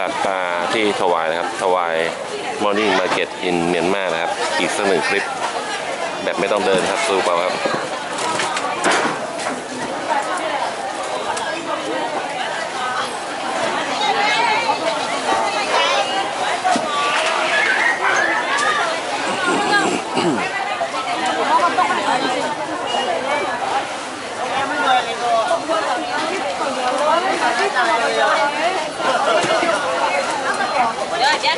ลัดปลาที่ถวายนะครับ ถวายมอ Morning Market in เมียนมานะครับ อีกสักหนึ่งคลิป แบบไม่ต้องเดินครับสู้เปล่าครับ 不要钱